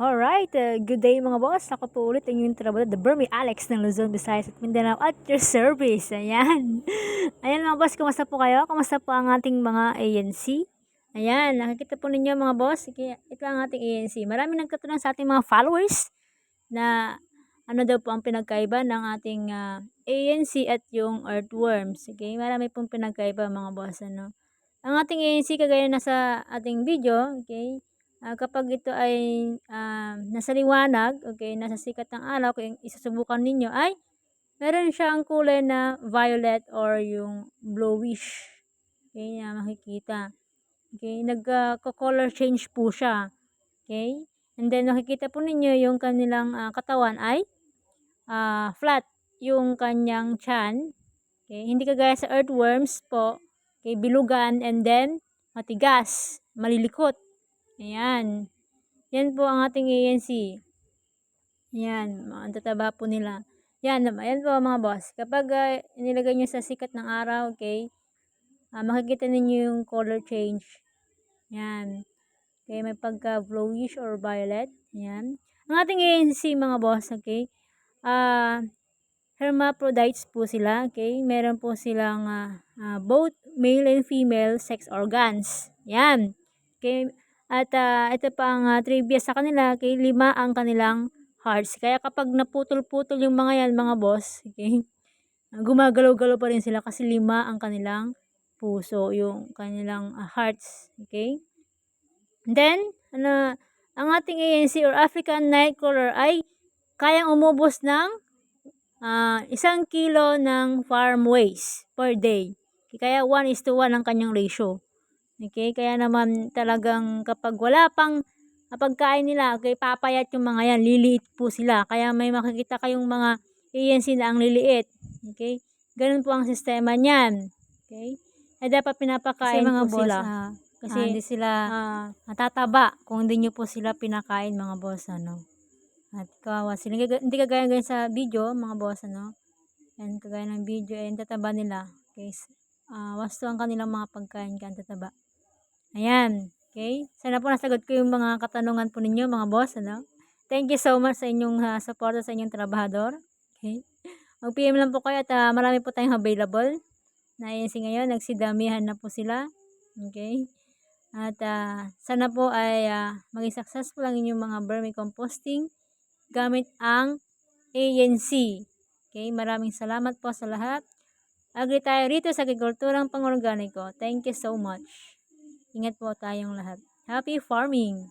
Alright, uh, good day mga boss. Ako po ulit ang inyong trabaho, the Burmy Alex ng Luzon, Visayas at Mindanao at your service. Ayan. Ayan mga boss, kumusta po kayo? Kumusta po ang ating mga ANC? Ayan, nakikita po ninyo mga boss. Sige, Ito ang ating ANC. Marami nagtatanong sa ating mga followers na ano daw po ang pinagkaiba ng ating ah, ANC at yung earthworms. Okay, marami pong pinagkaiba mga boss. Ano? Ang ating ANC kagaya na sa ating video, okay, Ah, kapag ito ay ah, nasa liwanag, okay, nasa sikat ng araw, kung isusubukan ninyo ay meron siyang kulay na violet or yung bluish. Okay, na makikita. Okay, nagko-color change po siya. Okay? And then makikita po ninyo yung kanilang ah, katawan ay ah, flat yung kanyang chan. Okay, hindi kagaya sa earthworms po, okay, bilugan and then matigas, malilikot. Ayan. Yan po ang ating ANC. Yan, ang tataba po nila. Yan, ayan po mga boss. Kapag uh, nilagay nyo sa sikat ng araw, okay, uh, makikita ninyo yung color change. Yan. Okay, may pagka bluish or violet. Yan. Ang ating ANC mga boss, okay, uh, hermaphrodites po sila, okay. Meron po silang uh, uh, both male and female sex organs. Yan. Okay. At uh, ito pa ang uh, trivia sa kanila, okay, lima ang kanilang hearts. Kaya kapag naputol-putol yung mga yan, mga boss, okay, gumagalaw-galaw pa rin sila kasi lima ang kanilang puso, yung kanilang uh, hearts, okay? Then, ano, ang ating ANC or African Nightcrawler ay kayang umubos ng uh, isang kilo ng farm waste per day. Kaya 1 is to 1 ang kanyang ratio. Okay, kaya naman talagang kapag wala pang pagkain nila, okay, papayat yung mga yan, liliit po sila. Kaya may makikita kayong mga ANC na ang liliit. Okay? Ganun po ang sistema niyan. Okay? Ay dapat pinapakain Kasi mga po boss, sila. ah, kasi ah, hindi sila ah, natataba kung hindi nyo po sila pinakain mga boss ano. At kawawa sila. Hindi kagaya ganyan sa video mga boss ano. Yan kagaya ng video ay tataba nila. Okay. Uh, wasto ang kanilang mga pagkain kaya tataba. Ayan. Okay? Sana po nasagot ko yung mga katanungan po ninyo mga boss. Ano? Thank you so much sa inyong uh, support sa inyong trabahador. Okay? Mag-PM lang po kayo at uh, marami po tayong available. Na ANC ngayon, nagsidamihan na po sila. Okay? At uh, sana po ay uh, maging successful ang inyong mga vermicomposting gamit ang ANC. Okay? Maraming salamat po sa lahat. Agri tayo rito sa agrikulturang pangorganiko. Thank you so much. Ingat po tayong lahat. Happy farming!